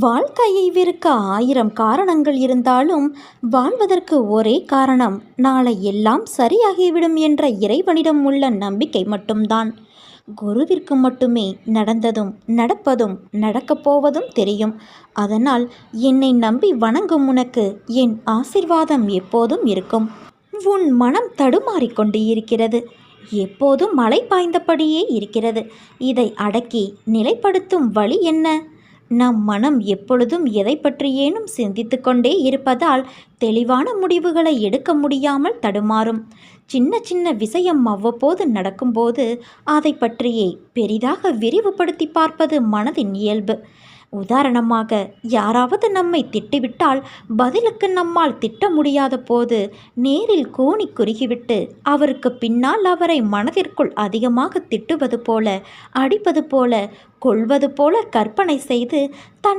வாழ்க்கையை வெறுக்க ஆயிரம் காரணங்கள் இருந்தாலும் வாழ்வதற்கு ஒரே காரணம் நாளை எல்லாம் சரியாகிவிடும் என்ற இறைவனிடம் உள்ள நம்பிக்கை மட்டும்தான். குருவிற்கு மட்டுமே நடந்ததும் நடப்பதும் நடக்கப் போவதும் தெரியும். அதனால் என்னை நம்பி வணங்கும் உனக்கு என் ஆசிர்வாதம் எப்போதும் இருக்கும். உன் மனம் தடுமாறிக்கொண்டு இருக்கிறது. எப்போதும் மழை பாய்ந்தபடியே இருக்கிறது. இதை அடக்கி நிலைப்படுத்தும் வழி என்ன? நம் மனம் எப்பொழுதும் எதை பற்றியேனும் சிந்தித்து கொண்டே இருப்பதால் தெளிவான முடிவுகளை எடுக்க முடியாமல் தடுமாறும். சின்ன சின்ன விஷயம் அவ்வப்போது நடக்கும்போது அதை பற்றியே பெரிதாக விரிவுபடுத்தி பார்ப்பது மனதின் இயல்பு. உதாரணமாக யாராவது நம்மை திட்டிவிட்டால் பதிலுக்கு நம்மால் திட்ட முடியாத போது நேரில் கோணி குறுகிவிட்டு அவருக்கு பின்னால் அவரை மனதிற்குள் அதிகமாக திட்டுவது போல அடிப்பது போல கொள்வது போல கற்பனை செய்து தன்